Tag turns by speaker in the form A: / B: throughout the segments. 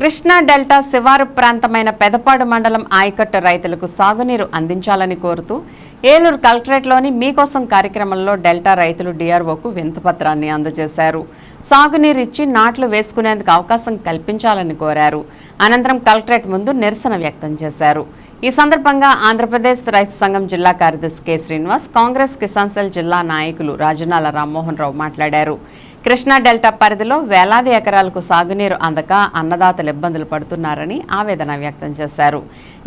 A: Krishna delta శివారు ప్రాంతమైన పెదపాడు మండలం ఆయకట్టు రైతులకు సాగునీరు అందించాలని కోరుతూ ఏలూరు కలెక్టరేట్లోని మీకోసం కార్యక్రమంలో డెల్టా రైతులు డిఆర్ఓకు వింతపత్రాన్ని అందజేశారు. సాగునీరు ఇచ్చి నాట్లు వేసుకునేందుకు అవకాశం కల్పించాలని కోరారు. అనంతరం కలెక్టరేట్ ముందు నిరసన వ్యక్తం చేశారు. ఈ సందర్భంగా ఆంధ్రప్రదేశ్ రైతు సంఘం జిల్లా కార్యదర్శి కె శ్రీనివాస్ కాంగ్రెస్ కిసాన్ సెల్ జిల్లా నాయకులు రాజనాల రామ్మోహన్ రావు మాట్లాడారు. కృష్ణా డెల్టా పరిధిలో వేలాది ఎకరాలకు సాగునీరు అందక అన్నదాతలు ఇబ్బందులు పడుతున్నారని ఆవేదన వ్యక్తం చేశారు.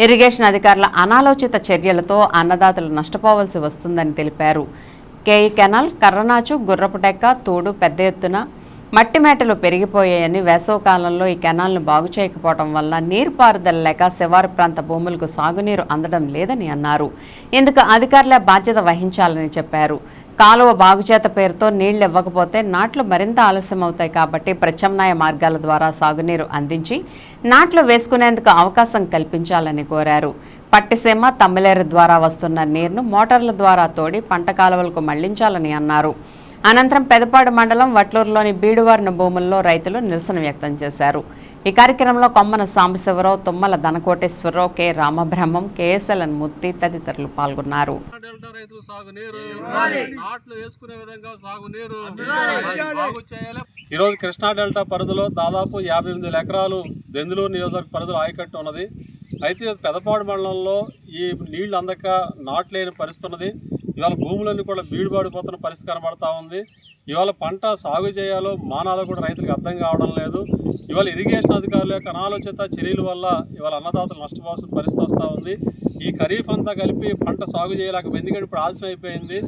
A: ఇరిగేషన్ అధికారుల అనాలోచిత చర్యలతో అన్నదాతలు నష్టపోవాల్సి వస్తుందని తెలిపారు. కేఈ కెనాల్ కర్రనాచు గుర్రపుటెక్క తోడు పెద్ద ఎత్తున మట్టి మేటలు పెరిగిపోయాయని వేసవకాలంలో ఈ కెనాల్ను బాగు చేయకపోవడం వల్ల నీరు పారుదల లేక శివారు ప్రాంత భూములకు సాగునీరు అందడం లేదని అన్నారు. ఇందుకు అధికారులే బాధ్యత వహించాలని చెప్పారు. కాలువ బాగుచేత పేరుతో నీళ్ళు ఇవ్వకపోతే నాట్లు మరింత ఆలస్యం అవుతాయి కాబట్టి ప్రత్యామ్నాయ మార్గాల ద్వారా సాగునీరు అందించి నాట్లు వేసుకునేందుకు అవకాశం కల్పించాలని కోరారు. పట్టిసీమ తమ్మిలేరు ద్వారా వస్తున్న నీరును మోటార్ల ద్వారా తోడి పంట కాలువలకు మళ్ళించాలని అన్నారు. అనంతరం పెదపాడు మండలం వట్లూరులోని బీడువారిన భూముల్లో రైతులు నిరసన వ్యక్తం చేశారు. ఈ కార్యక్రమంలో కొమ్మన సాంబశివరావు తుమ్మల ధనకోటేశ్వరరావు కె. రామబ్రహ్మం కేఎస్ఎల్ఎన్ మూర్తి తదితరులు పాల్గొన్నారు.
B: రైతులు సాగునీరు. నాట్లు వేసుకునే విధంగా సాగునీరు. బాగు చేయాలి. ఈ రోజు కృష్ణా డెల్టా పరిధిలో దాదాపు యాభై ఎనిమిది వేల ఎకరాలు దెందులూరు నియోజకవర్గ పరిధిలో ఆయకట్టు ఉన్నది. అయితే పెదపాడు మండలంలో ఈ నీళ్ళు అందక నాట్లేని పరిస్థితి ఉన్నది. ఇవాళ భూములన్నీ కూడా బీడుబాడిపోతున్న పరిస్థితి కనబడతా ఉంది. ఇవాళ పంట సాగు చేయాలో మానాలో కూడా రైతులకు అర్థం కావడం లేదు. ఇవాళ ఇరిగేషన్ అధికారుల యొక్క అనాలోచిత చర్యల వల్ల ఇవాళ అన్నదాతలు నష్టపోవాల్సిన పరిస్థితి వస్తూ ఉంది. ఈ ఖరీఫ్ అంతా కలిపి పంట సాగు చేయలేక ఎందుకంటే ఇప్పుడు ఆలస్యం అయిపోయింది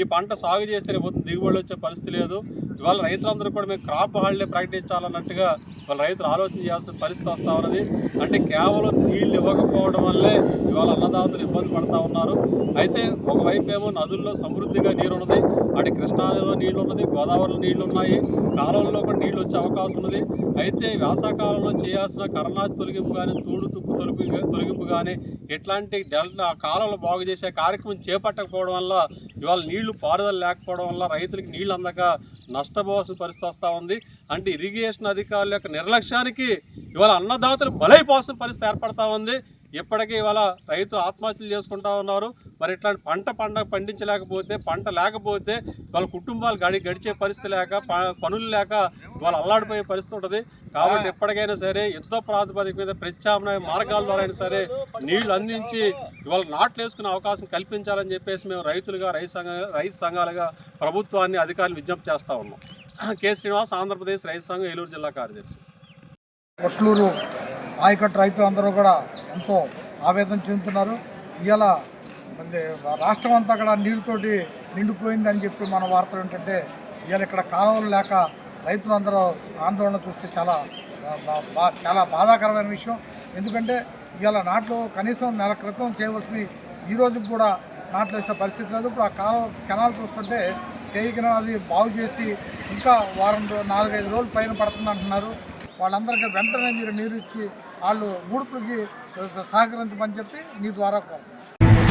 B: ఈ పంట సాగు చేస్తే రేపు దిగుబడి వచ్చే పరిస్థితి లేదు. ఇవాళ రైతులందరూ కూడా మేము క్రాప్ హాలిడే ప్రకటించాలన్నట్టుగా వాళ్ళ రైతులు ఆలోచన చేయాల్సిన పరిస్థితి వస్తూ ఉన్నది. అంటే కేవలం నీళ్ళు ఇవ్వకపోవడం వల్లే ఇవాళ అన్నదాతలు ఇబ్బంది పడుతూ ఉన్నారు. అయితే ఒకవైపు ఏమో నదుల్లో సమృద్ధిగా నీరు ఉన్నది అటు కృష్ణాలో నీళ్ళు ఉన్నది గోదావరిలో నీళ్ళు ఉన్నాయి కాలువల్లో కూడా నీళ్ళు వచ్చే అవకాశం ఉన్నది. అయితే వేసవకాలంలో చేయాల్సిన కరణాజ్ తొలగింపు కానీ తూడు తుప్పు తొలగి తొలగింపు కానీ ఇట్లాంటి డెల్టా బాగు చేసే కార్యక్రమం చేపట్టకపోవడం వల్ల ఇవాళ నీళ్ళు పారుదల లేకపోవడం వల్ల రైతులకి నీళ్ళు అందక నష్టపోవాల్సిన పరిస్థితి వస్తూ ఉంది. అంటే ఇరిగేషన్ అధికారుల యొక్క నిర్లక్ష్యానికి ఇవాళ అన్నదాతలు బలైపోవాల్సిన పరిస్థితి ఏర్పడతా ఉంది. ఇప్పటికీ ఇవాళ రైతులు ఆత్మహత్యలు చేసుకుంటా ఉన్నారు. మరి ఇట్లాంటి పంట పంట పండించలేకపోతే పంట లేకపోతే వాళ్ళ కుటుంబాలు గడి గడిచే పరిస్థితి లేక ప- పనులు లేక వాళ్ళు అల్లాడిపోయే పరిస్థితి ఉంటుంది. కాబట్టి ఎప్పటికైనా సరే యుద్ధ ప్రాతిపదిక మీద ప్రత్యామ్నాయ మార్గాల ద్వారా అయినా సరే నీళ్ళు అందించి ఇవాళ నాట్లు వేసుకునే అవకాశం కల్పించాలని చెప్పేసి మేము రైతులుగా రైతు సంఘ రైతు సంఘాలుగా ప్రభుత్వాన్ని అధికారులు విజ్ఞప్తి చేస్తా ఉన్నాం. కె శ్రీనివాస్ ఆంధ్రప్రదేశ్ రైతు సంఘం ఏలూరు జిల్లా కార్యదర్శి.
C: కొట్లూరు ఆయకట్టు రైతులందరూ కూడా ఎంతో ఆవేదన చెందుతున్నారు. ఇవాళ రాష్ట్రం అంతా కూడా నీళ్ళతోటి నిండిపోయిందని చెప్పి మన వార్తలు ఏంటంటే ఇవాళ ఇక్కడ కాలువలు లేక రైతులందరూ ఆందోళన చూస్తే చాలా బా- బా- చాలా బాధాకరమైన విషయం. ఎందుకంటే ఇవాళ నాట్లు కనీసం నెల క్రితం చేయవలసినవి ఈ కూడా నాట్లు వేసే పరిస్థితి లేదు. ఇప్పుడు ఆ కాలం కెనాల్ చూస్తుంటే కేఈ కెనాల్ అది బాగు చేసి ఇంకా వారం నాలుగైదు రోజులు పైన పడుతుంది అంటున్నారు. వాళ్ళందరికీ వెంటనే మీరు నీరు ఇచ్చి వాళ్ళు ఊడుపులకి సహకరించమని చెప్పి మీ ద్వారా కోరుతున్నాను